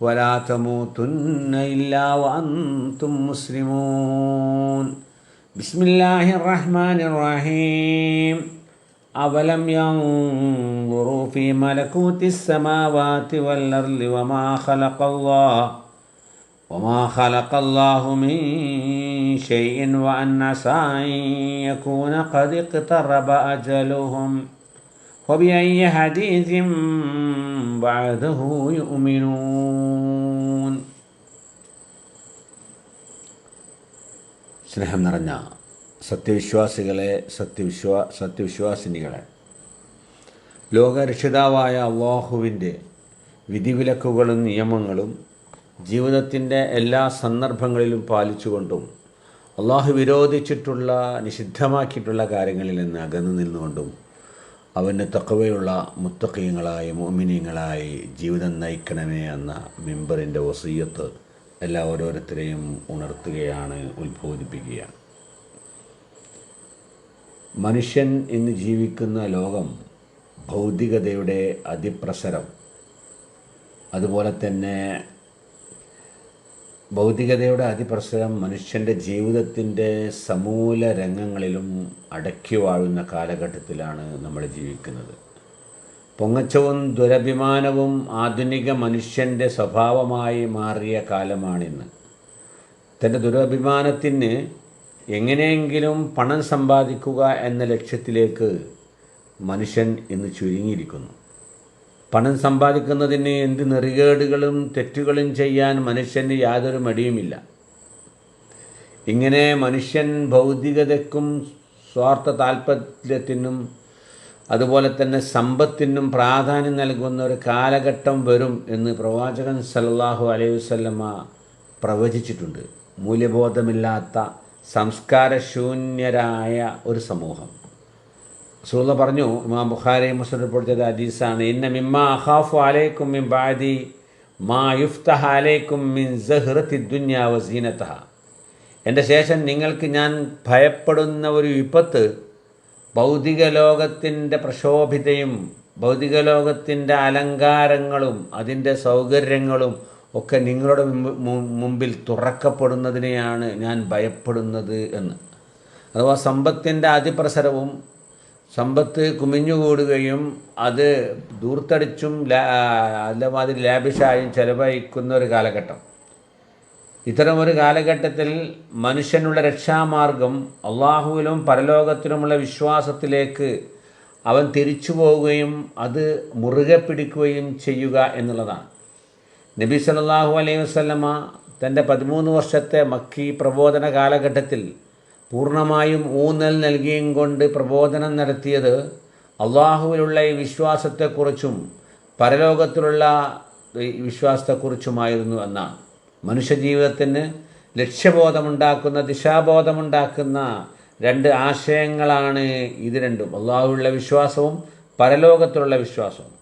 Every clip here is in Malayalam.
ولا تموتن إلا وأنتم مسلمون. بسم الله الرحمن الرحيم. أولم ينظروا في ملكوت السماوات والأرض وما خلق الله وما خلق الله من شيء وأن عسى يكون قد اقترب أجلهم وبأي حديث بعده يؤمنون സ്നേഹം നിറഞ്ഞ സത്യവിശ്വാസികളെ സത്യവിശ്വാ സത്യവിശ്വാസിനികളെ ലോകരക്ഷിതാവായ അള്ളാഹുവിൻ്റെ വിധിവിലക്കുകളും നിയമങ്ങളും ജീവിതത്തിൻ്റെ എല്ലാ സന്ദർഭങ്ങളിലും പാലിച്ചുകൊണ്ടും അള്ളാഹു വിരോധിച്ചിട്ടുള്ള നിഷിദ്ധമാക്കിയിട്ടുള്ള കാര്യങ്ങളിൽ നിന്ന് അകന്നു നിന്നുകൊണ്ടും അവന് തക്കവയുള്ള മുത്തക്കയങ്ങളായി മോമിനിയങ്ങളായി ജീവിതം നയിക്കണമേ എന്ന മെമ്പറിന്റെ വസീയത്ത് എല്ലാ ഓരോരുത്തരെയും ഉണർത്തുകയാണ് ഉത്ബോധിപ്പിക്കുകയാണ്. മനുഷ്യൻ ഇന്ന് ജീവിക്കുന്ന ലോകം ഭൗതികതയുടെ അതിപ്രസരം. അതുപോലെ തന്നെ ഭൗതികതയുടെ അതിപ്രസരം മനുഷ്യന്റെ ജീവിതത്തിന്റെ സമൂല രംഗങ്ങളിലും അടക്കി വാഴുന്ന കാലഘട്ടത്തിലാണ് നമ്മൾ ജീവിക്കുന്നത്. പൊങ്ങച്ചവും ദുരഭിമാനവും ആധുനിക മനുഷ്യന്റെ സ്വഭാവമായി മാറിയ കാലമാണിന്ന്. തന്റെ ദുരഭിമാനത്തിന് എങ്ങനെയെങ്കിലും പണം സമ്പാദിക്കുക എന്ന ലക്ഷ്യത്തിലേക്ക് മനുഷ്യൻ ഇന്ന് ചുരുങ്ങിയിരിക്കുന്നു. പണം സമ്പാദിക്കുന്നതിന് എന്ത് നെറികേടുകളും തെറ്റുകളും ചെയ്യാൻ മനുഷ്യന് യാതൊരു മടിയുമില്ല. ഇങ്ങനെ മനുഷ്യൻ ഭൗതികതയ്ക്കും സ്വാർത്ഥ താല്പര്യത്തിനും അതുപോലെ തന്നെ സമ്പത്തിനും പ്രാധാന്യം നൽകുന്ന ഒരു കാലഘട്ടം വരും എന്ന് പ്രവാചകൻ സല്ലാഹു അലൈഹി വല്ലമ്മ പ്രവചിച്ചിട്ടുണ്ട്. മൂല്യബോധമില്ലാത്ത സംസ്കാരശൂന്യരായ ഒരു സമൂഹം. റസൂള്ള പറഞ്ഞു ഇമാം ബുഖാരി മുസ്ലിം റിപ്പോർട്ട് ചെയ്ത ഹദീസാണ് ഇന്ന മിമ്മാ അഖാഫു അലൈക്കും മിൻ ബാദി മാ യുഫ്തഹ അലൈക്കും മിൻ സഹ്റത്തി ദുന്യാവ സീനത്ത എന്റെ ശേഷം നിങ്ങൾക്ക് ഞാൻ ഭയപ്പെടുന്ന ഒരു വിപത്ത് ഭൗതിക ലോകത്തിന്റെ പ്രക്ഷോഭിതയും ഭൗതിക ലോകത്തിന്റെ അലങ്കാരങ്ങളും അതിന്റെ സൗകര്യങ്ങളും ഒക്കെ നിങ്ങളുടെ മുമ്പിൽ തുറക്കപ്പെടുന്നതിനെയാണ് ഞാൻ ഭയപ്പെടുന്നത് എന്ന്. അഥവാ സമ്പത്തിന്റെ അതിപ്രസരവും സമ്പത്ത് കുമിഞ്ഞുകൂടുകയും അത് ദൂർത്തടിച്ചും അതേമാതിരി ലാബിഷായും ചെലവഴിക്കുന്ന ഒരു കാലഘട്ടം. ഇത്തരമൊരു കാലഘട്ടത്തിൽ മനുഷ്യനുള്ള രക്ഷാമാർഗം അള്ളാഹുവിലും പരലോകത്തിലുമുള്ള വിശ്വാസത്തിലേക്ക് അവൻ തിരിച്ചു പോവുകയും അത് മുറുകെ പിടിക്കുകയും ചെയ്യുക എന്നുള്ളതാണ്. നബി സല്ലാഹു അലൈഹി വസ്ലമ തന്റെ പതിമൂന്ന് വർഷത്തെ മക്കി പ്രബോധന കാലഘട്ടത്തിൽ പൂർണമായും ഊന്നൽ നൽകിയും കൊണ്ട് പ്രബോധനം നടത്തിയത് അള്ളാഹുവിലുള്ള ഈ വിശ്വാസത്തെക്കുറിച്ചും പരലോകത്തിലുള്ള വിശ്വാസത്തെക്കുറിച്ചുമായിരുന്നു എന്നാണ്. മനുഷ്യജീവിതത്തിന് ലക്ഷ്യബോധമുണ്ടാക്കുന്ന ദിശാബോധമുണ്ടാക്കുന്ന രണ്ട് ആശയങ്ങളാണ് ഇത് രണ്ടും. അള്ളാഹുവിലുള്ള വിശ്വാസവും പരലോകത്തിലുള്ള വിശ്വാസവും.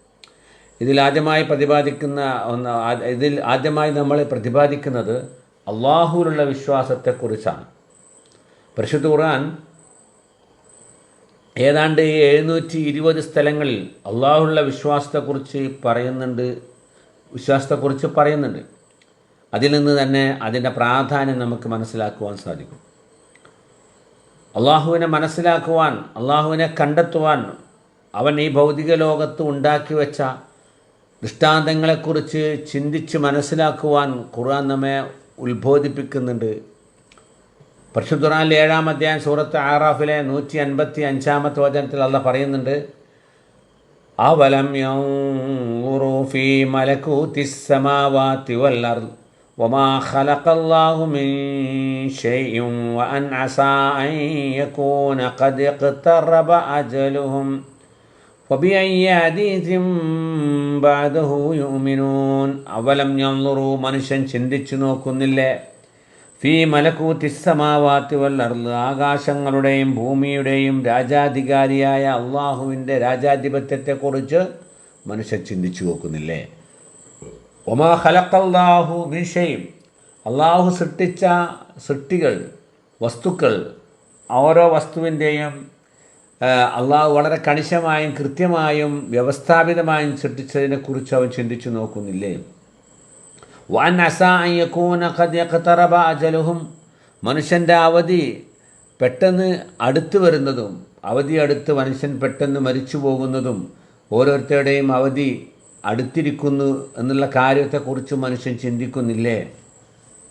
ഇതിൽ ആദ്യമായി പ്രതിപാദിക്കുന്ന ഒന്ന് ഇതിൽ ആദ്യമായി നമ്മൾ പ്രതിപാദിക്കുന്നത് അള്ളാഹുവിലുള്ള വിശ്വാസത്തെക്കുറിച്ചാണ്. പരിശുദ്ധ ഖുർആൻ ഏതാണ്ട് എഴുന്നൂറ്റി ഇരുപത് സ്ഥലങ്ങളിൽ അള്ളാഹുള്ള വിശ്വാസത്തെക്കുറിച്ച് പറയുന്നുണ്ട് വിശ്വാസത്തെക്കുറിച്ച് പറയുന്നുണ്ട്. അതിൽ നിന്ന് തന്നെ അതിന്റെ പ്രാധാന്യം നമുക്ക് മനസ്സിലാക്കുവാൻ സാധിക്കും. അള്ളാഹുവിനെ മനസ്സിലാക്കുവാൻ അള്ളാഹുവിനെ കണ്ടെത്തുവാൻ അവൻ ഈ ഭൗതിക ലോകത്ത് ഉണ്ടാക്കി വെച്ച ദൃഷ്ടാന്തങ്ങളെക്കുറിച്ച് ചിന്തിച്ച് മനസ്സിലാക്കുവാൻ ഖുർആൻ നമ്മെ ഉത്ബോധിപ്പിക്കുന്നുണ്ട്. പരിശുദ്ധ ഖുർആനിലെ ഏഴാം അധ്യായം സൂറത്ത് ആറാഫിലെ നൂറ്റി അൻപത്തി അഞ്ചാമത്തെ വചനത്തിൽ അല്ല പറയുന്നുണ്ട് അവലം യൻദുറൂ ഫീ മലകൂതിസ് സമാവാതി വൽ അർദ് وما خلق الله من شيء وأن عسى أن يكون قد اقترب أجلهم وبأي حديث بعده يؤمنون അവലം ينظروا മനുഷ്യൻ ചിന്തിച്ചു നോക്കുന്നില്ലേ ഫീ മലക്കൂത്തിസ്സമാവാത്തി വല്ലർന്ന് ആകാശങ്ങളുടെയും ഭൂമിയുടെയും രാജാധികാരിയായ അള്ളാഹുവിന്റെ രാജാധിപത്യത്തെക്കുറിച്ച് മനുഷ്യർ ചിന്തിച്ചു നോക്കുന്നില്ലേ? ഒമാ ഹലക്കല്ലാഹു മീഷയും അള്ളാഹു സൃഷ്ടിച്ച സൃഷ്ടികൾ വസ്തുക്കൾ ഓരോ വസ്തുവിന്റെയും അള്ളാഹു വളരെ കണിശമായും കൃത്യമായും വ്യവസ്ഥാപിതമായും സൃഷ്ടിച്ചതിനെക്കുറിച്ച് അവൻ ചിന്തിച്ചു നോക്കുന്നില്ലേ? വൻ അജലുഹും മനുഷ്യന്റെ അവധി പെട്ടെന്ന് അടുത്ത് വരുന്നതും അവധി അടുത്ത് മനുഷ്യൻ പെട്ടെന്ന് മരിച്ചു പോകുന്നതും ഓരോരുത്തരുടെയും അവധി അടുത്തിരിക്കുന്നു എന്നുള്ള കാര്യത്തെക്കുറിച്ച് മനുഷ്യൻ ചിന്തിക്കുന്നില്ലേ?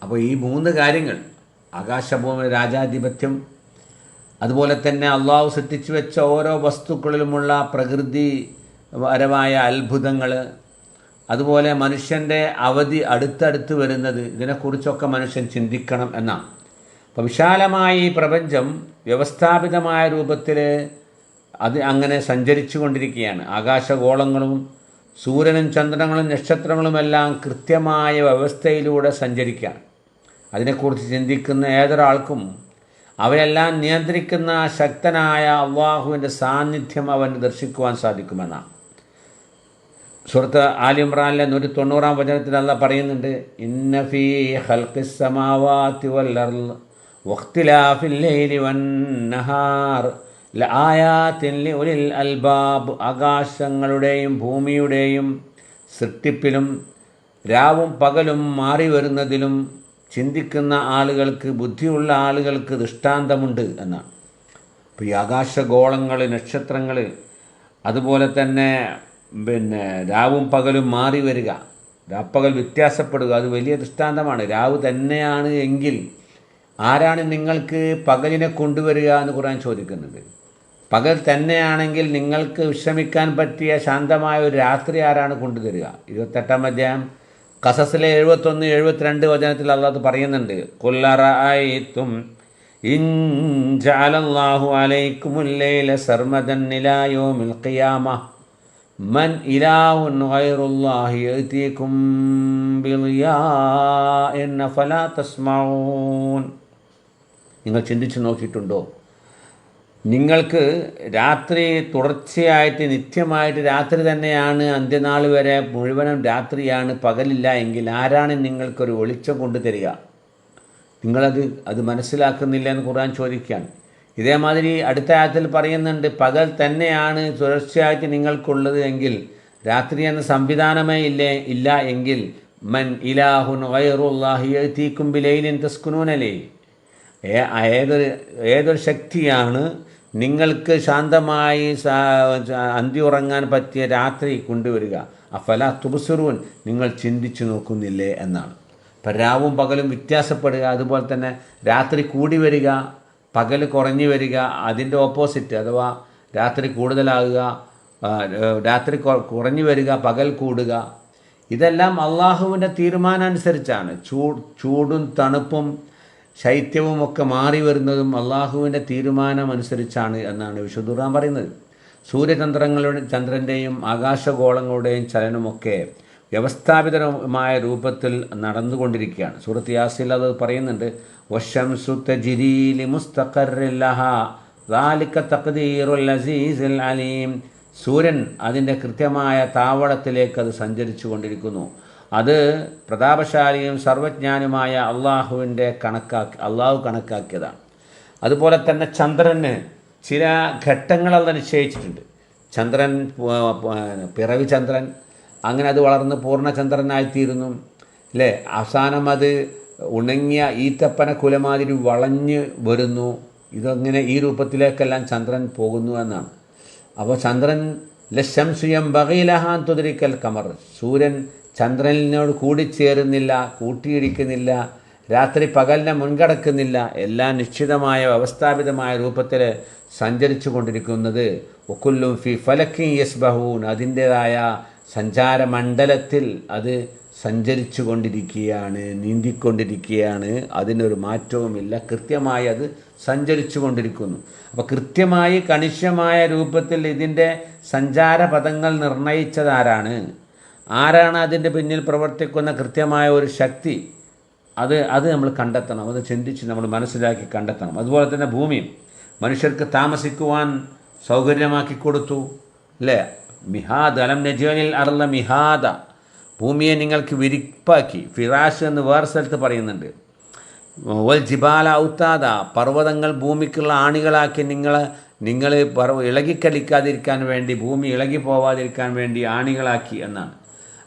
അപ്പോൾ ഈ മൂന്ന് കാര്യങ്ങൾ ആകാശഭൂമി രാജാധിപത്യം അതുപോലെ തന്നെ അള്ളാഹു സൃഷ്ടിച്ചു വെച്ച ഓരോ വസ്തുക്കളിലുമുള്ള പ്രകൃതിപരമായ അത്ഭുതങ്ങൾ അതുപോലെ മനുഷ്യന്റെ അവധി അടുത്തടുത്ത് വരുന്നത് ഇതിനെക്കുറിച്ചൊക്കെ മനുഷ്യൻ ചിന്തിക്കണം എന്നാണ്. അപ്പം വിശാലമായ ഈ പ്രപഞ്ചം വ്യവസ്ഥാപിതമായ രൂപത്തിൽ അത് അങ്ങനെ സഞ്ചരിച്ചു കൊണ്ടിരിക്കുകയാണ്. ആകാശഗോളങ്ങളും സൂര്യനും ചന്ദ്രങ്ങളും നക്ഷത്രങ്ങളുമെല്ലാം കൃത്യമായ വ്യവസ്ഥയിലൂടെ സഞ്ചരിക്കുകയാണ്. അതിനെക്കുറിച്ച് ചിന്തിക്കുന്ന ഏതൊരാൾക്കും അവരെല്ലാം നിയന്ത്രിക്കുന്ന ശക്തനായ അള്ളാഹുവിന്റെ സാന്നിധ്യം അവന് ദർശിക്കുവാൻ സാധിക്കുമെന്നാണ്. സുഹൃത്ത് ആലിമ്രാനിലെ നൂറ്റി തൊണ്ണൂറാം വചനത്തിൽ അല്ല പറയുന്നുണ്ട് അൽബാബ് ആകാശങ്ങളുടെയും ഭൂമിയുടെയും സൃഷ്ടിപ്പിലും രാവും പകലും മാറി വരുന്നതിലും ചിന്തിക്കുന്ന ആളുകൾക്ക് ബുദ്ധിയുള്ള ആളുകൾക്ക് ദൃഷ്ടാന്തമുണ്ട് എന്നാണ്. അപ്പോൾ ഈ ആകാശഗോളങ്ങൾ നക്ഷത്രങ്ങൾ അതുപോലെ തന്നെ പിന്നെ രാവും പകലും മാറി വരിക. രാപ്പകൽ വ്യത്യാസപ്പെടുക അത് വലിയ ദൃഷ്ടാന്തമാണ്. രാവ് തന്നെയാണ് എങ്കിൽ ആരാണ് നിങ്ങൾക്ക് പകലിനെ കൊണ്ടുവരിക എന്ന് ഖുർആൻ ചോദിക്കുന്നത്? പകൽ തന്നെയാണെങ്കിൽ നിങ്ങൾക്ക് വിശ്രമിക്കാൻ പറ്റിയ ശാന്തമായ ഒരു രാത്രി ആരാണ് കൊണ്ടുതരിക? ഇരുപത്തെട്ടാം അധ്യായം കസസിലെ എഴുപത്തൊന്ന് എഴുപത്തിരണ്ട് വചനത്തിൽ അള്ളാഹ് പറയുന്നുണ്ട്. കൊല്ലറായിത്തും ഇൻജാലല്ലാഹു അലൈക്കുമുല്ലൈല സർമദൻ നിലായോമിൽ ഖിയാമ. മൻ ഇലാഹുൻ ബിളിയാഇൻ ഫലാ തസ്മഊൻ. നിങ്ങൾ ചിന്തിച്ചു നോക്കിയിട്ടുണ്ടോ? നിങ്ങൾക്ക് രാത്രി തുടർച്ചയായിട്ട് നിത്യമായിട്ട് രാത്രി തന്നെയാണ് അന്ത്യനാൾ വരെ മുഴുവനും രാത്രിയാണ് പകലില്ല എങ്കിൽ ആരാണ് നിങ്ങൾക്കൊരു വെളിച്ചം കൊണ്ടു തരിക നിങ്ങളത് അത് മനസ്സിലാക്കുന്നില്ല എന്ന് ഖുർആൻ ചോദിക്കുകയാണ്. ഇതേമാതിരി അടുത്ത ആയത്തിൽ പറയുന്നുണ്ട് പകൽ തന്നെയാണ് തുടർച്ചയായിട്ട് നിങ്ങൾക്കുള്ളത് എങ്കിൽ രാത്രി എന്ന സംവിധാനമേ ഇല്ലേ ഇല്ല എങ്കിൽ മൻ ഇലാഹുൻ വൈറുല്ലാഹി തീക്കും ബിലൈലിൻ തസ്കുനൂനലേ. ഏതൊരു ഏതൊരു ശക്തിയാണ് നിങ്ങൾക്ക് ശാന്തമായി അന്തി ഉറങ്ങാൻ പറ്റിയ രാത്രി കൊണ്ടുവരിക. അഫല തുബസുറുവൻ നിങ്ങൾ ചിന്തിച്ചു നോക്കുന്നില്ലേ എന്നാണ്. അപ്പം രാവും പകലും വ്യത്യാസപ്പെടുക അതുപോലെ തന്നെ രാത്രി കൂടി വരിക പകൽ കുറഞ്ഞു വരിക അതിന്റെ ഓപ്പോസിറ്റ് അഥവാ രാത്രി കൂടുതലാകുക രാത്രി കുറഞ്ഞു വരിക പകൽ കൂടുക. ഇതെല്ലാം അള്ളാഹുവിന്റെ തീരുമാനാനുസരിച്ചാണ്. ചൂട് ചൂടും തണുപ്പും ശൈത്യവും ഒക്കെ മാറി വരുന്നതും അള്ളാഹുവിന്റെ തീരുമാനം അനുസരിച്ചാണ് എന്നാണ് വിശുദ്ധുറാൻ പറയുന്നത്. സൂര്യചന്ദ്രങ്ങളുടെ ചന്ദ്രന്റെയും ആകാശഗോളങ്ങളുടെയും ചലനമൊക്കെ വ്യവസ്ഥാപിതമായ രൂപത്തിൽ നടന്നുകൊണ്ടിരിക്കുകയാണ്. സൂറത്ത് യാസിൽ അത് പറയുന്നുണ്ട് വശംസു തജിരീലി മുസ്തഖറില്ലഹ തഖദീറുൽ അലീം. സൂര്യൻ അതിന്റെ കൃത്യമായ താവളത്തിലേക്ക് അത് സഞ്ചരിച്ചു കൊണ്ടിരിക്കുന്നു. അത് പ്രതാപശാലിയും സർവജ്ഞാനുമായ അള്ളാഹുവിന്റെ കണക്കാക്കി അള്ളാഹു കണക്കാക്കിയതാണ്. അതുപോലെ തന്നെ ചന്ദ്രന് ചില ഘട്ടങ്ങളത് നിശ്ചയിച്ചിട്ടുണ്ട്. ചന്ദ്രൻ പിറവി ചന്ദ്രൻ അങ്ങനെ അത് വളർന്ന് പൂർണചന്ദ്രനായിത്തീരുന്നു. അല്ലേ അവസാനം അത് ഉണങ്ങിയ ഈത്തപ്പന കുലമാതിരി വളഞ്ഞ് വരുന്നു. ഇതങ്ങനെ ഈ രൂപത്തിലേക്കെല്ലാം ചന്ദ്രൻ പോകുന്നു എന്നാണ്. അപ്പോൾ ചന്ദ്രൻ ലശംസുയം ബഹയിലഹാൻ തുതിരിക്കൽ കമർ. സൂര്യൻ ചന്ദ്രനോട് കൂടിച്ചേരുന്നില്ല കൂട്ടിയിടിക്കുന്നില്ല രാത്രി പകലിനെ മുൻകടക്കുന്നില്ല. എല്ലാം നിശ്ചിതമായ വ്യവസ്ഥാപിതമായ രൂപത്തിൽ സഞ്ചരിച്ചു കൊണ്ടിരിക്കുന്നത് ഒക്കുല്ലും ഫി ഫലക്കിൻ യസ് ബഹൂൻ അതിന്റേതായ സഞ്ചാരമണ്ഡലത്തിൽ അത് സഞ്ചരിച്ചു കൊണ്ടിരിക്കുകയാണ് നീന്തിക്കൊണ്ടിരിക്കുകയാണ്. അതിനൊരു മാറ്റവുമില്ല. കൃത്യമായി അത് സഞ്ചരിച്ചു കൊണ്ടിരിക്കുന്നു അപ്പോൾ കൃത്യമായി കണിശമായ രൂപത്തിൽ ഇതിന്റെ സഞ്ചാരപഥങ്ങൾ നിർണയിച്ചതാരാണ്? ആരാണ് അതിന്റെ പിന്നിൽ പ്രവർത്തിക്കുന്ന കൃത്യമായ ഒരു ശക്തി? അത് അത് നമ്മൾ കണ്ടെത്തണം. അത് ചിന്തിച്ച് നമ്മൾ മനസ്സിലാക്കി കണ്ടെത്തണം. അതുപോലെ തന്നെ ഭൂമിയും. മനുഷ്യർക്ക് താമസിക്കുവാൻ സൗകര്യമാക്കി കൊടുത്തു അല്ലേ? മിഹാദ് അലം നജോനിൽ അറല്ല മിഹാദ. ഭൂമിയെ നിങ്ങൾക്ക് വിരിപ്പാക്കി. ഫിറാഷ് എന്ന് വേറെ സ്ഥലത്ത് പറയുന്നുണ്ട്. വൽ ജിബാല ഔത്താദ. പർവതങ്ങൾ ഭൂമിക്കുള്ള ആണികളാക്കി നിങ്ങൾ നിങ്ങൾ പർവ ഇളകിക്കളിക്കാതിരിക്കാൻ വേണ്ടി ഭൂമി ഇളകി പോവാതിരിക്കാൻ വേണ്ടി ആണികളാക്കി എന്നാണ്.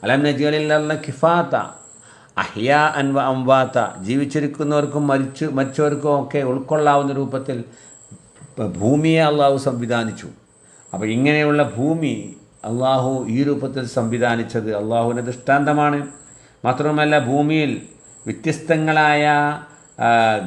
അലം നജികളിലുള്ള കിഫാത്ത. അഹ്യ അൻവ അംവാത്ത. ജീവിച്ചിരിക്കുന്നവർക്കും മരിച്ചു മരിച്ചവർക്കും ഒക്കെ ഉൾക്കൊള്ളാവുന്ന രൂപത്തിൽ ഭൂമിയെ അള്ളാഹു സംവിധാനിച്ചു. അപ്പോൾ ഇങ്ങനെയുള്ള ഭൂമി അള്ളാഹു ഈ രൂപത്തിൽ സംവിധാനിച്ചത് അള്ളാഹുവിന്റെ ദൃഷ്ടാന്തമാണ്. മാത്രമല്ല ഭൂമിയിൽ വ്യത്യസ്തങ്ങളായ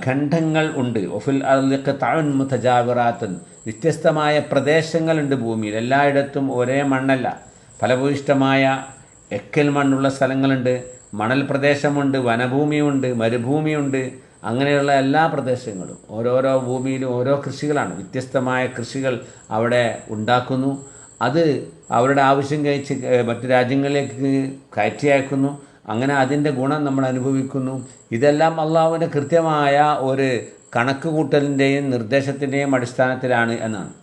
ഖണ്ഡങ്ങൾ ഉണ്ട്. ഒഫിൽ അർലിക്ക് താഴൻ മുത്തജാവിറാത്തൻ വ്യത്യസ്തമായ പ്രദേശങ്ങളുണ്ട് ഭൂമിയിൽ. എല്ലായിടത്തും ഒരേ മണ്ണല്ല. ഫലഭൂയിഷ്ടമായ എക്കൽ മണ്ണുള്ള സ്ഥലങ്ങളുണ്ട്. മണൽ പ്രദേശമുണ്ട് വനഭൂമിയുണ്ട് മരുഭൂമിയുണ്ട്. അങ്ങനെയുള്ള എല്ലാ പ്രദേശങ്ങളും ഓരോരോ ഭൂമിയിലും ഓരോ കൃഷികളാണ്. വ്യത്യസ്തമായ കൃഷികൾ അവിടെ ഉണ്ടാക്കുന്നു. അത് അവരുടെ ആവശ്യം കഴിച്ച് മറ്റു രാജ്യങ്ങളിലേക്ക് കയറ്റി അയക്കുന്നു അങ്ങനെ അതിന്റെ ഗുണം നമ്മൾ അനുഭവിക്കുന്നു. ഇതെല്ലാം അള്ളാഹുവിന്റെ കൃത്യമായ ഒരു കണക്ക് കൂട്ടലിന്റെയും നിർദ്ദേശത്തിന്റെയും അടിസ്ഥാനത്തിലാണ് എന്നാണ്.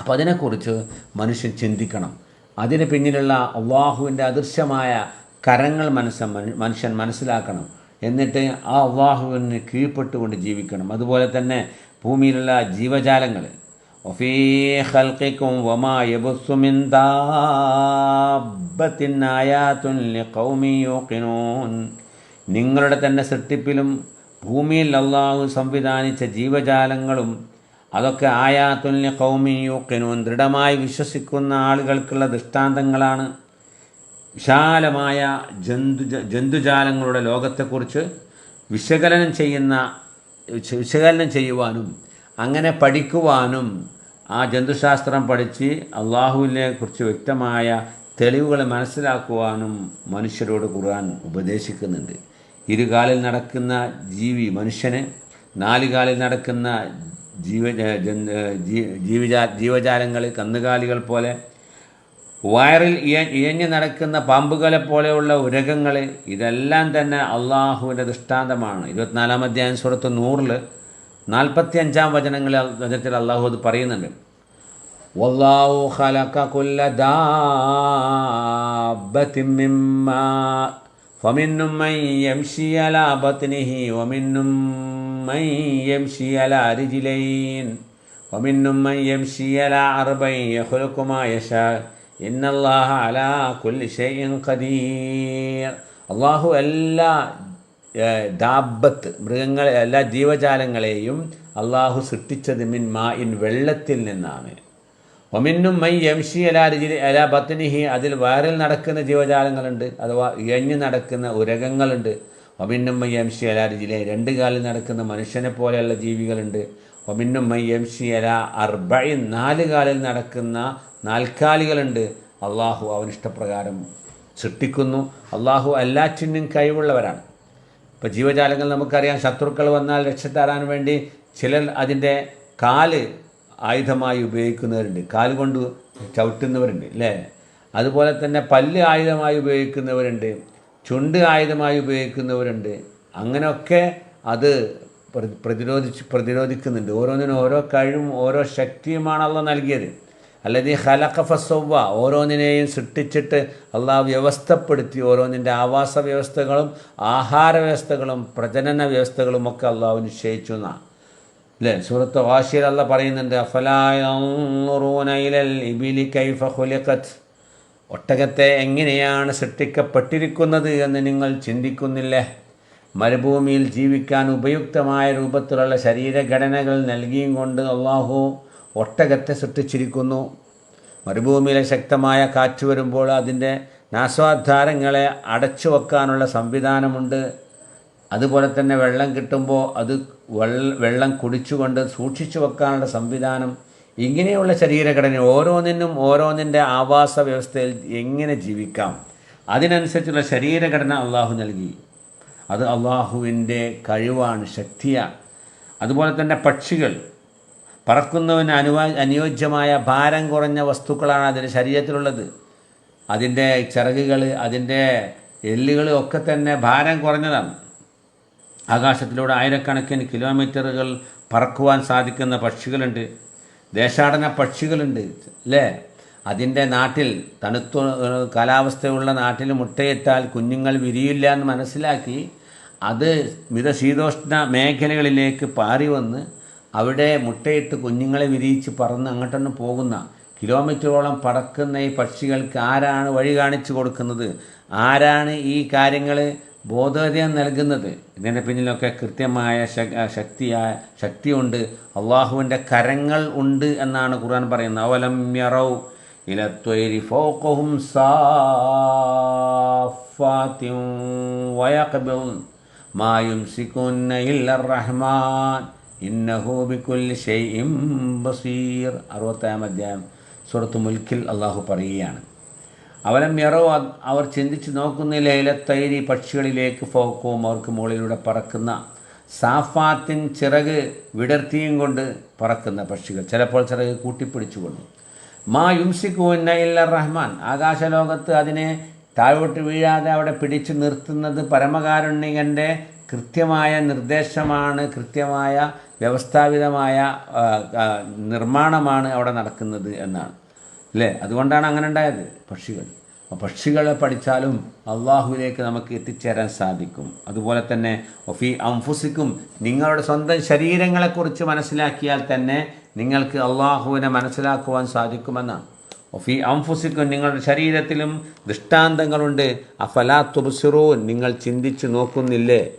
അപ്പോൾ അതിനെക്കുറിച്ച് മനുഷ്യൻ ചിന്തിക്കണം. അതിന് പിന്നിലുള്ള അള്ളാഹുവിന്റെ അദൃശ്യമായ കരങ്ങൾ മനസ്സ മനുഷ്യൻ മനസ്സിലാക്കണം. എന്നിട്ട് ആ അള്ളാഹുവിന് കീഴ്പ്പെട്ടുകൊണ്ട് ജീവിക്കണം. അതുപോലെ തന്നെ ഭൂമിയിലുള്ള ജീവജാലങ്ങൾ وفي خلقكم وما يبث من دابة آيات لقوم يوقنون നിങ്ങളുടെ തന്നെ സൃഷ്ടിപ്പിലും ഭൂമിയിൽ അള്ളാഹു സംവിധാനിച്ച ജീവജാലങ്ങളും അതൊക്കെ ആയാത്തുല്യ കൗമി യൂക്കിനൂൻ ദൃഢമായി വിശ്വസിക്കുന്ന ആളുകൾക്കുള്ള ദൃഷ്ടാന്തങ്ങളാണ് വിശാലമായ ജന്തു ജന്തുജാലങ്ങളുടെ ലോകത്തെക്കുറിച്ച് വിശകലനം ചെയ്യുന്ന വിശകലനം ചെയ്യുവാനും അങ്ങനെ പഠിക്കുവാനും ആ ജന്തുശാസ്ത്രം പഠിച്ച് അള്ളാഹുവിനെ കുറിച്ച് വ്യക്തമായ തെളിവുകൾ മനസ്സിലാക്കുവാനും മനുഷ്യരോട് ഖുർആൻ ഉപദേശിക്കുന്നുണ്ട്. ഇരുകാലിൽ നടക്കുന്ന ജീവി മനുഷ്യന് നാലുകാലിൽ നടക്കുന്ന ജീവ ജീവിജാ ജീവജാലങ്ങൾ കന്നുകാലികൾ പോലെ വയറിൽ ഇഴഞ്ഞു നടക്കുന്ന പാമ്പുകളെ പോലെയുള്ള ഉരകങ്ങൾ ഇതെല്ലാം തന്നെ അള്ളാഹുവിന്റെ ദൃഷ്ടാന്തമാണ്. ഇരുപത്തിനാലാം അധ്യായം സുഹൃത്ത് നൂറിൽ നാൽപ്പത്തി അഞ്ചാം വചനങ്ങളിൽ വചനത്തിൽ അള്ളാഹു അത് പറയുന്നുണ്ട് വല്ലാഹു ഖലഖ കുല്ല ദാബത്തിൻ മിമ്മാ فمنهم من يمشي على بطنه ومنهم من يمشي على رجلين ومنهم من يمشي على أربع يخلق ما يشاء إن الله على كل شيء قدير അള്ളാഹു എല്ലാ ഏഹ്, ദാബത്ത് മൃഗങ്ങളെ എല്ലാ ജീവജാലങ്ങളെയും അള്ളാഹു സൃഷ്ടിച്ചത് മിൻ മാ ഇൻ വെള്ളത്തിൽ നിന്നാണ്. ഒമിന്നും മൈ യംഷി അലാരിജിൽ അലാ ബത്തനിഹി അതിൽ വയറിൽ നടക്കുന്ന ജീവജാലങ്ങളുണ്ട് അഥവാ ഇഴഞ്ഞു നടക്കുന്ന ഉരകങ്ങളുണ്ട്. ഒമിന്നും മൈ യംഷി രുചിയിലെ രണ്ട് കാലിൽ നടക്കുന്ന മനുഷ്യനെ പോലെയുള്ള ജീവികളുണ്ട്. ഒമിന്നും മൈ യംഷി അല അർബൈ നാല് കാലിൽ നടക്കുന്ന നാൽക്കാലികളുണ്ട്. അള്ളാഹു അവനിഷ്ടപ്രകാരം സൃഷ്ടിക്കുന്നു. അള്ളാഹു എല്ലാറ്റിനും കഴിവുള്ളവരാണ്. ഇപ്പോൾ ജീവജാലങ്ങൾ നമുക്കറിയാം. ശത്രുക്കൾ വന്നാൽ രക്ഷത്താറാൻ വേണ്ടി ചിലർ അതിന്റെ കാൽ ആയുധമായി ഉപയോഗിക്കുന്നവരുണ്ട്. കാൽ കൊണ്ട് ചവിട്ടുന്നവരുണ്ട് അല്ലേ? അതുപോലെ തന്നെ പല്ല് ആയുധമായി ഉപയോഗിക്കുന്നവരുണ്ട് ചുണ്ട് ആയുധമായി ഉപയോഗിക്കുന്നവരുണ്ട്. അങ്ങനെയൊക്കെ അത് പ്ര- പ്രതിരോധിച്ച് പ്രതിരോധിക്കുന്നുണ്ട്. ഓരോന്നിനും ഓരോ കഴിവും ഓരോ ശക്തിയുമാണ് അള്ള നൽകിയത്. അല്ലെങ്കിൽ ഹലഖ ഫസവ ഓരോന്നിനെയും സൃഷ്ടിച്ചിട്ട് അള്ളാഹ് വ്യവസ്ഥപ്പെടുത്തി ഓരോന്നിന്റെ ആവാസ വ്യവസ്ഥകളും ആഹാര വ്യവസ്ഥകളും പ്രജനന വ്യവസ്ഥകളും ഒക്കെ അള്ളാഹു നിശ്ചയിച്ചു എന്നാണ് അല്ലേ സൂറത്ത് വാശിയിൽ അല്ല പറയുന്നുണ്ട് ഇബിലി കൈഫ ഒട്ടകത്തെ എങ്ങനെയാണ് സൃഷ്ടിക്കപ്പെട്ടിരിക്കുന്നത് എന്ന് നിങ്ങൾ ചിന്തിക്കുന്നില്ലേ? മരുഭൂമിയിൽ ജീവിക്കാൻ ഉപയുക്തമായ രൂപത്തിലുള്ള ശരീരഘടനകൾ നൽകിയും കൊണ്ട് അള്ളാഹു ഒട്ടകത്തെ സൃഷ്ടിച്ചിരിക്കുന്നു. മരുഭൂമിയിലെ ശക്തമായ കാറ്റ് വരുമ്പോൾ അതിന്റെ നാസ്വാധാരങ്ങളെ അടച്ചു വെക്കാനുള്ള സംവിധാനമുണ്ട്. അതുപോലെ തന്നെ വെള്ളം കിട്ടുമ്പോൾ അത് വെള്ളം കുടിച്ചുകൊണ്ട് സൂക്ഷിച്ചു വെക്കാനുള്ള സംവിധാനം. ഇങ്ങനെയുള്ള ശരീരഘടന ഓരോന്നിനും ഓരോന്നിന്റെ ആവാസ വ്യവസ്ഥയിൽ എങ്ങനെ ജീവിക്കാം? അതിനനുസരിച്ചുള്ള ശരീരഘടന അള്ളാഹു നൽകി. അത് അള്ളാഹുവിന്റെ കഴിവാണ് ശക്തിയാണ്. അതുപോലെ തന്നെ പക്ഷികൾ. പറക്കുന്നവന് അനുവാ അനുയോജ്യമായ ഭാരം കുറഞ്ഞ വസ്തുക്കളാണ് അതിന്റെ ശരീരത്തിലുള്ളത്. അതിന്റെ ചിറകുകൾ അതിന്റെ എല്ലുകൾ ഒക്കെ തന്നെ ഭാരം കുറഞ്ഞതാണ്. ആകാശത്തിലൂടെ ആയിരക്കണക്കിന് കിലോമീറ്ററുകൾ പറക്കുവാൻ സാധിക്കുന്ന പക്ഷികളുണ്ട്. ദേശാടന പക്ഷികളുണ്ട് അല്ലേ? അതിന്റെ നാട്ടിൽ തണുത്ത കാലാവസ്ഥയുള്ള നാട്ടിൽ മുട്ടയിട്ടാൽ കുഞ്ഞുങ്ങൾ വിരിയില്ല എന്ന് മനസ്സിലാക്കി അത് മിതശീതോഷ്ണ മേഖലകളിലേക്ക് പാറി വന്ന് അവിടെ മുട്ടയിട്ട് കുഞ്ഞുങ്ങളെ വിരിയിച്ച് പറന്ന് അങ്ങോട്ടൊന്ന് പോകുന്ന കിലോമീറ്ററോളം പറക്കുന്ന ഈ പക്ഷികൾക്ക് ആരാണ് വഴി കാണിച്ചു കൊടുക്കുന്നത്? ആരാണ് ഈ കാര്യങ്ങൾ ബോധോദയം നൽകുന്നത്? ഇതിന്റെ പിന്നിലൊക്കെ കൃത്യമായ ശക്തിയായ ശക്തിയുണ്ട്. അള്ളാഹുവിന്റെ കരങ്ങൾ ഉണ്ട് എന്നാണ് ഖുർആൻ പറയുന്നത്. അവലം ഇലത്വൈരി ഫോക്കഹും സാഫാത്തിൻ വയഖബിൻ മാ സിക്കുന്ന ഇല്ല റഹ്മാൻ. ഇന്നഹു ബിക്കുല്ലി ഷൈഇൻ ബസീർ. അറുപത്താം അധ്യായം. സുഹൃത്ത് മുൽക്കിൽ അള്ളാഹു പറയുകയാണ്. അവലം യറോ അവർ ചിന്തിച്ച് നോക്കുന്നില്ല ഇലത്തൈരി പക്ഷികളിലേക്ക് ഫോക്കവും അവർക്ക് മുകളിലൂടെ പറക്കുന്ന സാഫാത്തിൻ ചിറക് വിടർത്തിയും കൊണ്ട് പറക്കുന്ന പക്ഷികൾ. ചിലപ്പോൾ ചിറക് കൂട്ടിപ്പിടിച്ചുകൊണ്ട് മാ യുംസിക്കുന്ന ഇല്ല റഹ്മാൻ. ആകാശലോകത്ത് അതിനെ താഴോട്ട് വീഴാതെ അവിടെ പിടിച്ചു നിർത്തുന്നത് പരമകാരുണ്യകന്റെ കൃത്യമായ നിർദ്ദേശമാണ് കൃത്യമായ വ്യവസ്ഥാപിതമായ നിർമ്മാണമാണ് അവിടെ നടക്കുന്നത് എന്നാണ്. അല്ലേ? അതുകൊണ്ടാണ് അങ്ങനെ ഉണ്ടായത്. പക്ഷികൾ. പക്ഷികളെ പഠിച്ചാലും അള്ളാഹുവിലേക്ക് നമുക്ക് എത്തിച്ചേരാൻ സാധിക്കും. അതുപോലെ തന്നെ ഒഫി അംഫുസിക്കും നിങ്ങളുടെ സ്വന്തം ശരീരങ്ങളെക്കുറിച്ച് മനസ്സിലാക്കിയാൽ തന്നെ നിങ്ങൾക്ക് അള്ളാഹുവിനെ മനസ്സിലാക്കുവാൻ സാധിക്കുമെന്നാണ്. ഒഫി അംഫുസിക്കും നിങ്ങളുടെ ശരീരത്തിലും ദൃഷ്ടാന്തങ്ങളുണ്ട്. അഫലാ തുബ്സിറൂ നിങ്ങൾ ചിന്തിച്ച് നോക്കുന്നില്ലേ?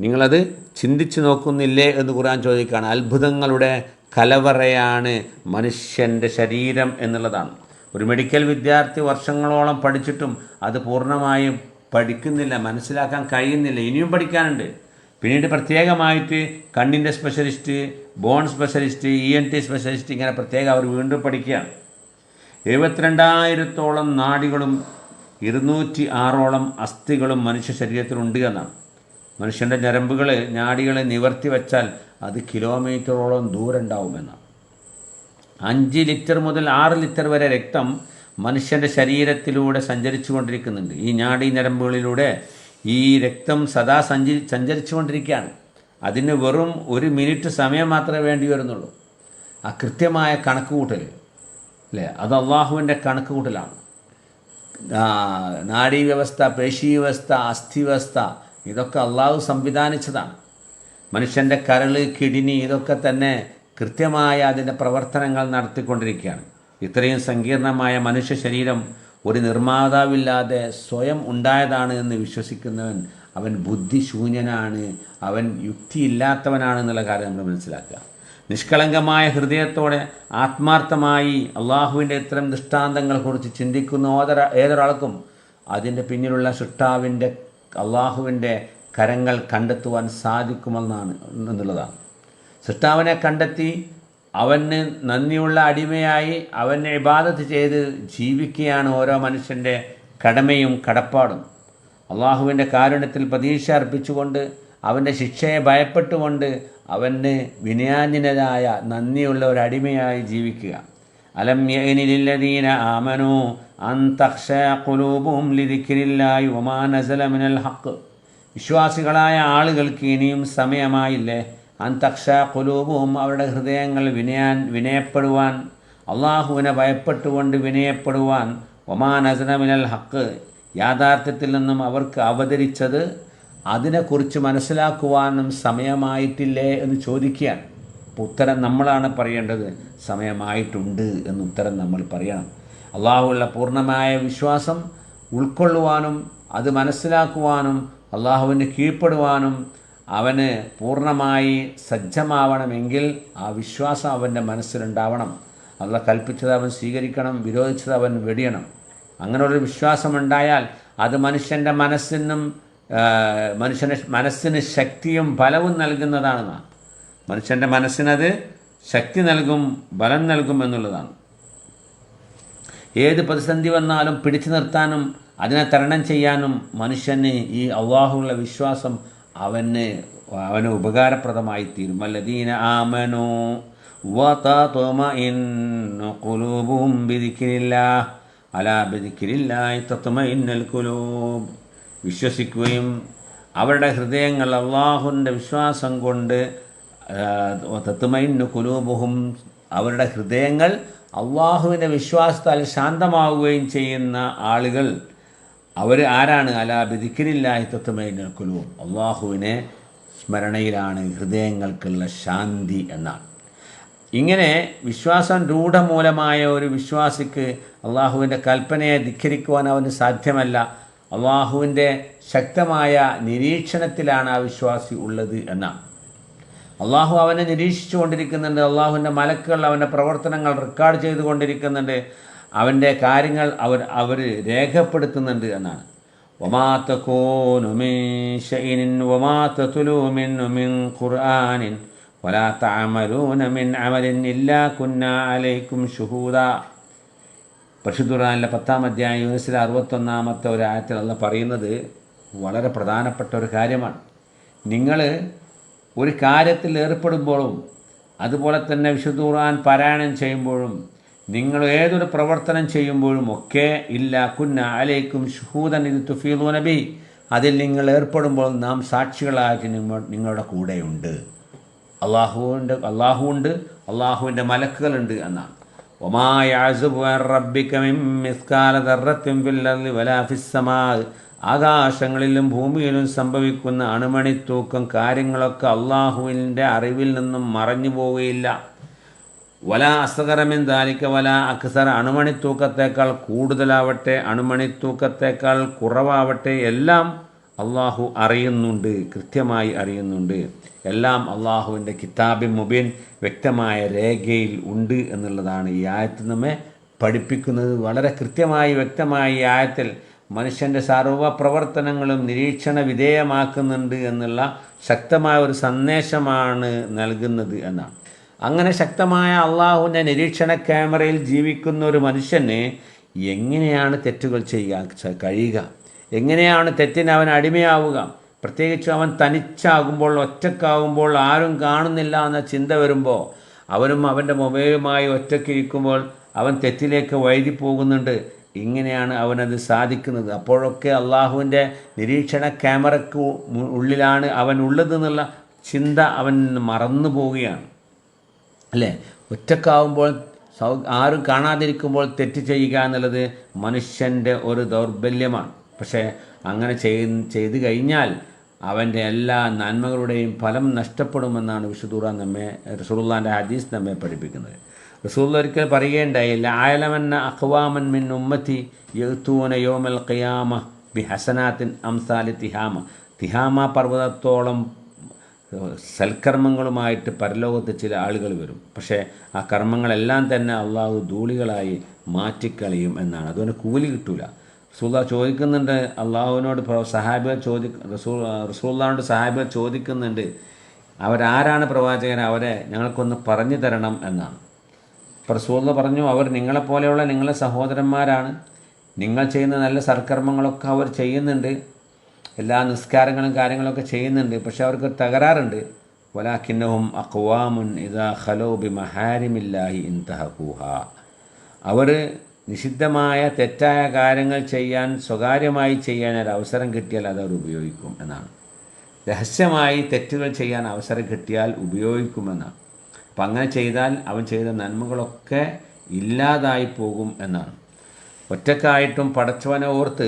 നിങ്ങളത് ചിന്തിച്ചു നോക്കുന്നില്ലേ എന്ന് ഖുർആൻ ചോദിക്കുകയാണ്. അത്ഭുതങ്ങളുടെ കലവറയാണ് മനുഷ്യന്റെ ശരീരം എന്നുള്ളതാണ്. ഒരു മെഡിക്കൽ വിദ്യാർത്ഥി വർഷങ്ങളോളം പഠിച്ചിട്ടും അത് പൂർണമായും പഠിക്കുന്നില്ല മനസ്സിലാക്കാൻ കഴിയുന്നില്ല ഇനിയും പഠിക്കാനുണ്ട്. പിന്നീട് പ്രത്യേകമായിട്ട് കണ്ണിന്റെ specialist bone specialist E N T specialist ഇങ്ങനെ പ്രത്യേകം അവർ വീണ്ടും പഠിക്കുകയാണ്. എഴുപത്തിരണ്ടായിരത്തോളം നാടികളും ഇരുന്നൂറ്റി ആറോളം അസ്ഥികളും മനുഷ്യ ശരീരത്തിലുണ്ട് എന്നാണ്. മനുഷ്യന്റെ ഞരമ്പുകൾ ഞാടികളെ നിവർത്തി വച്ചാൽ അത് കിലോമീറ്ററോളം ദൂരം ഉണ്ടാവുമെന്നാണ് അഞ്ച് ലിറ്റർ മുതൽ ആറ് ലിറ്റർ വരെ രക്തം മനുഷ്യന്റെ ശരീരത്തിലൂടെ സഞ്ചരിച്ചു കൊണ്ടിരിക്കുന്നുണ്ട് ഈ ഞാടി ഞരമ്പുകളിലൂടെ ഈ രക്തം സദാ സഞ്ചരി സഞ്ചരിച്ചു കൊണ്ടിരിക്കുകയാണ് അതിന് വെറും ഒരു മിനിറ്റ് സമയം മാത്രമേ വേണ്ടി വരുന്നുള്ളൂ. ആ കൃത്യമായ കണക്ക് കൂട്ടൽ അല്ലേ? അത് അള്ളാഹുവിന്റെ കണക്ക് കൂട്ടലാണ് നാഡീവ്യവസ്ഥ പേശീവ്യവസ്ഥ അസ്ഥിവ്യവസ്ഥ ഇതൊക്കെ അള്ളാഹു സംവിധാനിച്ചതാണ്. മനുഷ്യന്റെ കരൾ കിഡ്നി ഇതൊക്കെ തന്നെ കൃത്യമായ അതിന്റെ പ്രവർത്തനങ്ങൾ നടത്തിക്കൊണ്ടിരിക്കുകയാണ്. ഇത്രയും സങ്കീർണമായ മനുഷ്യ ശരീരം ഒരു നിർമ്മാതാവില്ലാതെ സ്വയം ഉണ്ടായതാണ് എന്ന് വിശ്വസിക്കുന്നവൻ അവൻ ബുദ്ധിശൂന്യനാണ് അവൻ യുക്തിയില്ലാത്തവനാണ് എന്നുള്ള കാര്യം നമ്മൾ മനസ്സിലാക്കുക. നിഷ്കളങ്കമായ ഹൃദയത്തോടെ ആത്മാർത്ഥമായി അള്ളാഹുവിന്റെ ഇത്തരം ദൃഷ്ടാന്തങ്ങളെക്കുറിച്ച് ചിന്തിക്കുന്ന ഏതൊരാൾക്കും അതിന്റെ പിന്നിലുള്ള സൃഷ്ടാവിന്റെ അള്ളാഹുവിന്റെ കരങ്ങൾ കണ്ടെത്തുവാൻ സാധിക്കുമെന്നാണ് എന്നുള്ളതാണ്. സൃഷ്ടാവിനെ കണ്ടെത്തി അവന് നന്ദിയുള്ള അടിമയായി അവനെ ഇബാദത്ത് ചെയ്ത് ജീവിക്കുകയാണ് ഓരോ മനുഷ്യന്റെ കടമയും കടപ്പാടും. അള്ളാഹുവിന്റെ കാരുണ്യത്തിൽ പ്രതീക്ഷ അർപ്പിച്ചുകൊണ്ട് അവന്റെ ശിക്ഷയെ ഭയപ്പെട്ടുകൊണ്ട് അവന് വിനയാഞ്ജനരായ നന്ദിയുള്ള ഒരു അടിമയായി ജീവിക്കുക. അലം യനിലില്ലദീന ആമനു അൻ ഖുലൂബുഹും ഒമാനസലമിനൽ ഹക്ക് വിശ്വാസികളായ ആളുകൾക്ക് ഇനിയും സമയമായില്ലേ? അന്തക്ഷ അവരുടെ ഹൃദയങ്ങൾ വിനയാൻ വിനയപ്പെടുവാൻ അള്ളാഹുവിനെ ഭയപ്പെട്ടുകൊണ്ട് വിനയപ്പെടുവാൻ ഒമാൻ അസനമിനൽ ഹക്ക് യാഥാർത്ഥ്യത്തിൽ നിന്നും അവർക്ക് അവതരിച്ചത് അതിനെക്കുറിച്ച് മനസ്സിലാക്കുവാനും സമയമായിട്ടില്ലേ എന്ന് ചോദിക്കുകയാണ് അപ്പോൾ ഉത്തരം നമ്മളാണ് പറയേണ്ടത്. സമയമായിട്ടുണ്ട് എന്ന് ഉത്തരം നമ്മൾ പറയണം. അള്ളാഹുള്ള പൂർണമായ വിശ്വാസം ഉൾക്കൊള്ളുവാനും അത് മനസ്സിലാക്കുവാനും അള്ളാഹുവിന് കീഴ്പ്പെടുവാനും അവന് പൂർണമായി സജ്ജമാവണമെങ്കിൽ ആ വിശ്വാസം അവന്റെ മനസ്സിലുണ്ടാവണം. അള്ള കൽപ്പിച്ചത് അവൻ സ്വീകരിക്കണം വിരോധിച്ചത് അവൻ വെടിയണം. അങ്ങനെയൊരു വിശ്വാസമുണ്ടായാൽ അത് മനുഷ്യന്റെ മനസ്സിനും മനുഷ്യന് മനസ്സിന് ശക്തിയും ബലവും നൽകുന്നതാണ് മനുഷ്യന്റെ മനസ്സിനത് ശക്തി നൽകും ബലം നൽകും എന്നുള്ളതാണ്. ഏത് പ്രതിസന്ധി വന്നാലും പിടിച്ചു നിർത്താനും അതിനെ തരണം ചെയ്യാനും മനുഷ്യന് ഈ അള്ളാഹുള്ള വിശ്വാസം അവന് അവന് ഉപകാരപ്രദമായി തീരും. വല്ലദീന ആമനോ അലാ വിശ്വസിക്കുകയും അവരുടെ ഹൃദയങ്ങൾ അള്ളാഹുവിന്റെ വിശ്വാസം കൊണ്ട് തത്തുമൈന്നു കുലൂബുഹും അവരുടെ ഹൃദയങ്ങൾ അള്ളാഹുവിന്റെ വിശ്വാസത്താൽ ശാന്തമാവുകയും ചെയ്യുന്ന ആളുകൾ അവർ ആരാണ്? അലാ ബിദിക്കിനില്ലായി തത്തുമൈന്നു കുലൂബ് അള്ളാഹുവിനെ സ്മരണയിലാണ് ഹൃദയങ്ങൾക്കുള്ള ശാന്തി എന്നാണ്. ഇങ്ങനെ വിശ്വാസം രൂഢമൂലമായ ഒരു വിശ്വാസിക്ക് അള്ളാഹുവിന്റെ കൽപ്പനയെ ധിഖരിക്കുവാൻ അവന് സാധ്യമല്ല. അള്ളാഹുവിന്റെ ശക്തമായ നിരീക്ഷണത്തിലാണ് ആ വിശ്വാസി ഉള്ളത് എന്നാണ്. അള്ളാഹു അവനെ നിരീക്ഷിച്ചു കൊണ്ടിരിക്കുന്നുണ്ട് അള്ളാഹുവിൻ്റെ മലക്കുകൾ അവൻ്റെ പ്രവർത്തനങ്ങൾ റെക്കോർഡ് ചെയ്തുകൊണ്ടിരിക്കുന്നുണ്ട് അവൻ്റെ കാര്യങ്ങൾ അവർ അവർ രേഖപ്പെടുത്തുന്നുണ്ട് എന്നാണ് وما تكون من شيء وما تتلو منه من قرآن ولا تعملون من عمل إلا كنا عليكم شهودا പരിശുദ്ധുറാനിലെ പത്താം അധ്യായം യൂനിസിലെ അറുപത്തൊന്നാമത്തെ ഒരു ആയത്തിൽ അല്ല പറയുന്നത് വളരെ പ്രധാനപ്പെട്ട ഒരു കാര്യമാണ് നിങ്ങൾ ഒരു കാര്യത്തിൽ ഏർപ്പെടുമ്പോഴും അതുപോലെ തന്നെ വിശുദ്ധ ഖുർആൻ പാരായണം ചെയ്യുമ്പോഴും നിങ്ങൾ ഏതൊരു പ്രവർത്തനം ചെയ്യുമ്പോഴും ഒക്കെ ഇല്ല കുന്ന അലൈക്കും ഷുഹൂദൻ ഇത് തുഫീദു നബി അതിൽ നിങ്ങൾ ഏർപ്പെടുമ്പോൾ നാം സാക്ഷികളായിട്ട് നിങ്ങൾ നിങ്ങളുടെ കൂടെയുണ്ട്. അള്ളാഹുവിന്റെ അള്ളാഹുണ്ട് അള്ളാഹുവിന്റെ മലക്കുകളുണ്ട് എന്നാണ്. ഒമാ യാസുബ് റബ്ബിക്കമിം മിസ്കാല ദർറത്തിൻ ഫിൽ വലാ ആകാശങ്ങളിലും ഭൂമിയിലും സംഭവിക്കുന്ന അണുമണിത്തൂക്കം കാര്യങ്ങളൊക്കെ അള്ളാഹുവിന്റെ അറിവിൽ നിന്നും മറഞ്ഞു പോവുകയില്ല. വല അസകരമിൻ ദാലിക്ക വല അക്സർ. അണുമണിത്തൂക്കത്തേക്കാൾ കൂടുതലാവട്ടെ അണുമണിത്തൂക്കത്തേക്കാൾ കുറവാവട്ടെ എല്ലാം അള്ളാഹു അറിയുന്നുണ്ട് കൃത്യമായി അറിയുന്നുണ്ട്. എല്ലാം അള്ളാഹുവിന്റെ കിതാബി മുബീൻ വ്യക്തമായ രേഖയിൽ ഉണ്ട് എന്നുള്ളതാണ് ഈ ആയത്ത് നമ്മെ പഠിപ്പിക്കുന്നത്. വളരെ കൃത്യമായി വ്യക്തമായി ഈ ആയത്തിൽ മനുഷ്യന്റെ സർവ പ്രവർത്തനങ്ങളും നിരീക്ഷണ വിധേയമാക്കുന്നുണ്ട് എന്നുള്ള ശക്തമായ ഒരു സന്ദേശമാണ് നൽകുന്നത് എന്നാണ്. അങ്ങനെ ശക്തമായ അള്ളാഹുവിന്റെ നിരീക്ഷണ ക്യാമറയിൽ ജീവിക്കുന്ന ഒരു മനുഷ്യന് എങ്ങനെയാണ് തെറ്റുകൾ ചെയ്യാൻ കഴിയുക? എങ്ങനെയാണ് തെറ്റിന് അവൻ അടിമയാവുക? പ്രത്യേകിച്ച് അവൻ തനിച്ചാകുമ്പോൾ ഒറ്റക്കാകുമ്പോൾ ആരും കാണുന്നില്ല എന്ന ചിന്ത വരുമ്പോൾ അവനും അവന്റെ മൊബൈലുമായി ഒറ്റക്കിരിക്കുമ്പോൾ അവൻ തെറ്റിലേക്ക് വഴുതി പോകുന്നുണ്ട് ഇങ്ങനെയാണ് അവനത് സാധിക്കുന്നത്. അപ്പോഴൊക്കെ അള്ളാഹുവിന്റെ നിരീക്ഷണ ക്യാമറയ്ക്ക് ഉള്ളിലാണ് അവൻ ഉള്ളതെന്നുള്ള ചിന്ത അവൻ മറന്നു പോവുകയാണ്. അല്ലേ? ഒറ്റക്കാവുമ്പോൾ സൗ ആരും കാണാതിരിക്കുമ്പോൾ തെറ്റ് ചെയ്യുക എന്നുള്ളത് മനുഷ്യന്റെ ഒരു ദൗർബല്യമാണ്. പക്ഷേ അങ്ങനെ ചെയ് ചെയ്തു കഴിഞ്ഞാൽ അവന്റെ എല്ലാ നന്മകളുടെയും ഫലം നഷ്ടപ്പെടുമെന്നാണ് വിഷുദൂറ നമ്മെ റസൂറുല്ലാന്റെ ഹദീസ് നമ്മെ പഠിപ്പിക്കുന്നത്. റസൂൽ ഒരിക്കൽ പറയുകയുണ്ടായില്ല ആയലമന്ന അഖ്വാമൻ മിൻ ഉമ്മത്തി യൂന യോമൽ ഖിയാമ ബി ഹസനാത്തിൻ അംസാലി തിഹാമ. തിഹാമ പർവതത്തോളം സൽക്കർമ്മങ്ങളുമായിട്ട് പരലോകത്ത് ചില ആളുകൾ വരും. പക്ഷേ ആ കർമ്മങ്ങളെല്ലാം തന്നെ അള്ളാഹു ധൂളികളായി മാറ്റിക്കളയും എന്നാണ്. അതുകൊണ്ട് കൂലി കിട്ടൂല. റസൂല്ല ചോദിക്കുന്നുണ്ട് അള്ളാഹുവിനോട് സഹാബികൾ ചോദി റസൂ റസൂള്ളാനോട് സഹാബികൾ ചോദിക്കുന്നുണ്ട് അവരാരാണ് പ്രവാചകൻ അവരെ ഞങ്ങൾക്കൊന്ന് പറഞ്ഞു തരണം എന്നാണ്. റസൂള്ള പറഞ്ഞു അവർ നിങ്ങളെപ്പോലെയുള്ള നിങ്ങളെ സഹോദരന്മാരാണ്. നിങ്ങൾ ചെയ്യുന്ന നല്ല സൽക്കർമ്മങ്ങളൊക്കെ അവർ ചെയ്യുന്നുണ്ട്. എല്ലാ നിസ്കാരങ്ങളും കാര്യങ്ങളൊക്കെ ചെയ്യുന്നുണ്ട്. പക്ഷെ അവർക്ക് തകരാറുണ്ട്. വലാഖിന്നഹും അക്വാമുൻ ഇതാ ഹലോ ബി മഹാരിമില്ലാഹി ഇൻതഹൂഹ അവർ നിഷിദ്ധമായ തെറ്റായ കാര്യങ്ങൾ ചെയ്യാൻ സ്വകാര്യമായി ചെയ്യാൻ ഒരു അവസരം കിട്ടിയാൽ അത് അവർ ഉപയോഗിക്കും എന്നാണ്. രഹസ്യമായി തെറ്റുകൾ ചെയ്യാൻ അവസരം കിട്ടിയാൽ ഉപയോഗിക്കുമെന്നാണ് അപ്പം അങ്ങനെ ചെയ്താൽ അവൻ ചെയ്ത നന്മകളൊക്കെ ഇല്ലാതായി പോകും എന്നാണ്. ഒറ്റക്കായിട്ടും പടച്ചവനെ ഓർത്ത്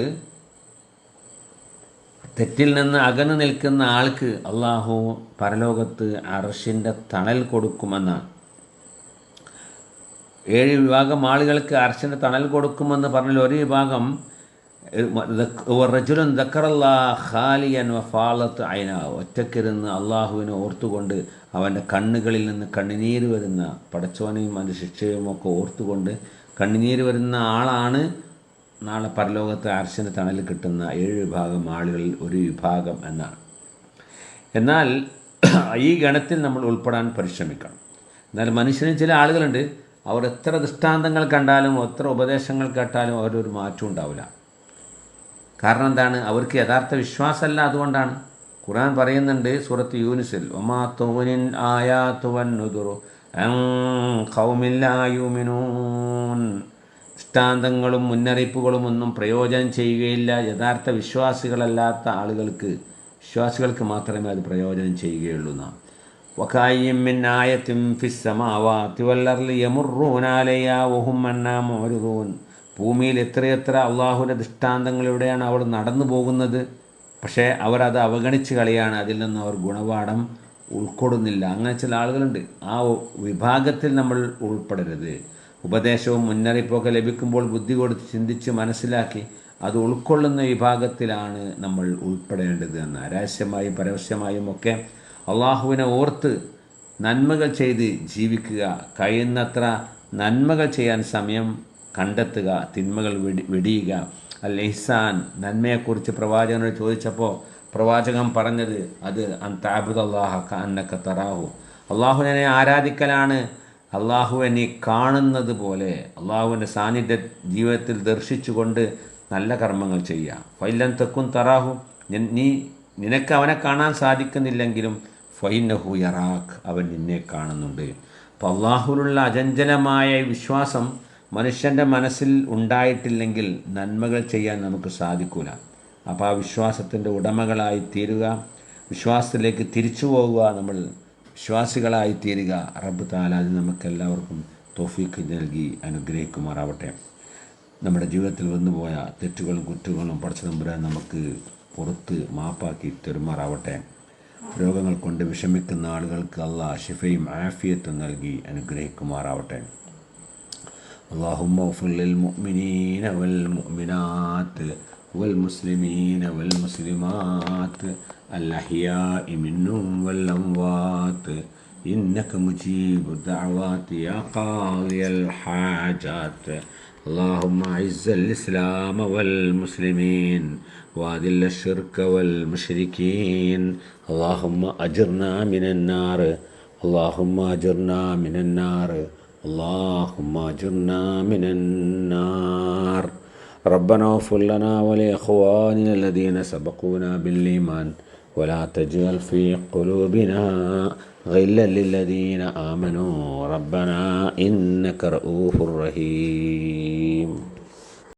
തെറ്റിൽ നിന്ന് അകന്നു നിൽക്കുന്ന ആൾക്ക് അള്ളാഹു പരലോകത്ത് അർഷിന്റെ തണൽ കൊടുക്കുമെന്നാണ്. ഏഴ് വിഭാഗം ആളുകൾക്ക് അർഷിന്റെ തണൽ കൊടുക്കുമെന്ന് പറഞ്ഞാൽ ഒരു വിഭാഗം റജുലൻ ഖാലിയൻ വഫാലത്ത് അയന ഒറ്റക്കിരുന്ന് അള്ളാഹുവിനെ ഓർത്തുകൊണ്ട് അവന്റെ കണ്ണുകളിൽ നിന്ന് കണ്ണുനീര് വരുന്ന പടച്ചോനെയും അതിന്റെ ശിക്ഷയും ഒക്കെ ഓർത്തുകൊണ്ട് കണ്ണുനീര് വരുന്ന ആളാണ് നാളെ പരലോകത്തെ അർശന് തണൽ കിട്ടുന്ന ഏഴ് വിഭാഗം ആളുകളിൽ ഒരു വിഭാഗം എന്നാണ്. എന്നാൽ ഈ ഗണത്തിൽ നമ്മൾ ഉൾപ്പെടാൻ പരിശ്രമിക്കണം. എന്നാൽ മനുഷ്യന് ചില ആളുകളുണ്ട് അവർ എത്ര ദൃഷ്ടാന്തങ്ങൾ കണ്ടാലും എത്ര ഉപദേശങ്ങൾ കേട്ടാലും അവരൊരു മാറ്റം ഉണ്ടാവില്ല. കാരണം എന്താണ്? അവർക്ക് യഥാർത്ഥ വിശ്വാസമല്ല അതുകൊണ്ടാണ്. ഖുർആൻ പറയുന്നുണ്ട് സൂറത്ത് യൂനിസിൽ ഒമാ ദൃഷ്ടാന്തങ്ങളും മുന്നറിയിപ്പുകളും ഒന്നും പ്രയോജനം ചെയ്യുകയില്ല യഥാർത്ഥ വിശ്വാസികളല്ലാത്ത ആളുകൾക്ക്. വിശ്വാസികൾക്ക് മാത്രമേ അത് പ്രയോജനം ചെയ്യുകയുള്ളൂ നാം. വക്കായും മിൻ ആയത്തും യമുറൂനാലയാ മന്നാ മോരുതൂൻ ഭൂമിയിൽ എത്രയെത്ര അള്ളാഹുവിന്റെ ദൃഷ്ടാന്തങ്ങളിലൂടെയാണ് അവർ നടന്നു പോകുന്നത് പക്ഷേ അവരത് അവഗണിച്ച് കളിയാണ്. അതിൽ നിന്ന് അവർ ഗുണപാഠം ഉൾക്കൊള്ളുന്നില്ല അങ്ങനെ ചില ആളുകളുണ്ട്. ആ വിഭാഗത്തിൽ നമ്മൾ ഉൾപ്പെടരുത്. ഉപദേശവും മുന്നറിയിപ്പൊക്കെ ലഭിക്കുമ്പോൾ ബുദ്ധി കൊടുത്ത് ചിന്തിച്ച് മനസ്സിലാക്കി അത് ഉൾക്കൊള്ളുന്ന വിഭാഗത്തിലാണ് നമ്മൾ ഉൾപ്പെടേണ്ടത് എന്ന്. രഹസ്യമായും പരസ്യമായും ഒക്കെ അള്ളാഹുവിനെ ഓർത്ത് നന്മകൾ ചെയ്ത് ജീവിക്കുക. കഴിയുന്നത്ര നന്മകൾ ചെയ്യാൻ സമയം കണ്ടെത്തുക തിന്മകൾ വെടി വെടിയുക. അൽ ഇഹ്സാൻ നന്മയെക്കുറിച്ച് പ്രവാചകനോട് ചോദിച്ചപ്പോൾ പ്രവാചകൻ പറഞ്ഞത് അത് അൻ താബുദ് അള്ളാഹ അന്നക്ക തറാഹു. അള്ളാഹുവിനെ ആരാധിക്കലാണ്. അള്ളാഹുവെ നീ കാണുന്നത് പോലെ അള്ളാഹുവിന്റെ സാന്നിധ്യ ജീവിതത്തിൽ ദർശിച്ചുകൊണ്ട് നല്ല കർമ്മങ്ങൾ ചെയ്യുക ഫൈലൻ തെക്കും തറാഹു. നീ നിനക്ക് അവനെ കാണാൻ സാധിക്കുന്നില്ലെങ്കിലും ഫൈനഹു യറാഖ് അവൻ നിന്നെ കാണുന്നുണ്ട്. അപ്പോൾ അള്ളാഹുവിലുള്ള അചഞ്ചലമായ വിശ്വാസം മനുഷ്യന്റെ മനസ്സിൽ ഉണ്ടായിട്ടില്ലെങ്കിൽ നന്മകൾ ചെയ്യാൻ നമുക്ക് സാധിക്കൂല. അപ്പോൾ ആ വിശ്വാസത്തിന്റെ ഉടമകളായി തീരുക വിശ്വാസത്തിലേക്ക് തിരിച്ചു പോവുക നമ്മൾ വിശ്വാസികളായി തീരുക റബ്ബ് താലാജ് നമുക്കെല്ലാവർക്കും തോഫീക്ക് നൽകി അനുഗ്രഹിക്കുമാറാവട്ടെ. നമ്മുടെ ജീവിതത്തിൽ വന്നുപോയ തെറ്റുകളും കുറ്റങ്ങളും പഠിച്ച നമ്പുരാൻ നമുക്ക് പുറത്ത് മാപ്പാക്കി തെരുമാറാവട്ടെ. രോഗങ്ങൾ കൊണ്ട് വിഷമിക്കുന്ന ആളുകൾക്ക് അല്ല ഷിഫയും ആഫിയത്തും നൽകി അനുഗ്രഹിക്കുമാറാവട്ടെ. اللهم اغفر للمؤمنين والمؤمنات والمسلمين والمسلمات الأحياء منهم والأموات. إنك مجيب الدعوات يا قاضي الحاجات. اللهم أعز الإسلام والمسلمين وأذل الشرك والمشركين. اللهم أجرنا من النار. اللهم أجرنا من النار. اللهم أجرنا من النار. ربنا اغفر لنا ولإخواننا الذين سبقونا بالإيمان. ولا تجعل في قلوبنا غلا للذين آمنوا. ربنا إنك رؤوف رحيم.